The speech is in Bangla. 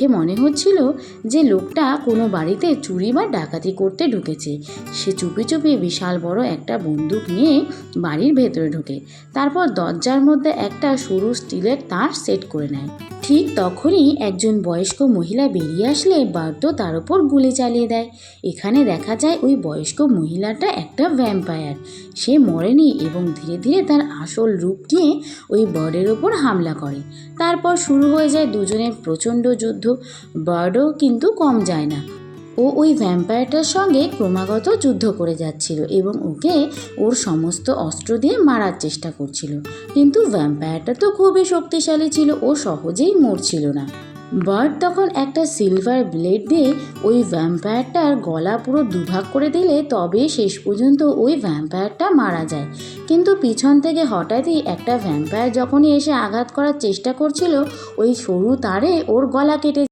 দেখে মনে হচ্ছিল যে লোকটা কোনো বাড়িতে চুরি বা ডাকাতি করতে ঢুকেছে। সে চুপি চুপি বিশাল বড় একটা বন্দুক নিয়ে বাড়ির ভেতরে ঢোকে। তারপর দরজার মধ্যে একটা সরু স্টিলের তার সেট করে নেয়। ঠিক তখনই একজন বয়স্ক মহিলা বেরিয়ে আসলে বার্ড তার উপর গুলি চালিয়ে দেয়। এখানে দেখা যায় ওই বয়স্ক মহিলাটা একটা ভ্যাম্পায়ার সে মরেনি এবং ধীরে ধীরে তার আসল রূপ নিয়ে ওই বার্ডের ওপর হামলা করে। তারপর শুরু হয়ে যায় দুজনের প্রচণ্ড যুদ্ধ বার্ডও কিন্তু কম যায় না। ও ওই ভ্যাম্পায়ারটার সঙ্গে ক্রমাগত যুদ্ধ করে যাচ্ছিল এবং ওকে ওর সমস্ত অস্ত্র দিয়ে মারার চেষ্টা করছিল। কিন্তু ভ্যাম্পায়ারটা তো খুবই শক্তিশালী ছিল ও সহজেই মরছিল না। বার্ড তখন একটা সিলভার ব্লেড দিয়ে ওই ভ্যাম্পায়ারটার গলা পুরো দুভাগ করে দিলে তবে শেষ পর্যন্ত ওই ভ্যাম্পায়ারটা মারা যায়। কিন্তু পিছন থেকে হঠাৎই একটা ভ্যাম্পায়ার যখনই এসে আঘাত করার চেষ্টা করছিল, ওই সরু তারে ওর গলা কেটে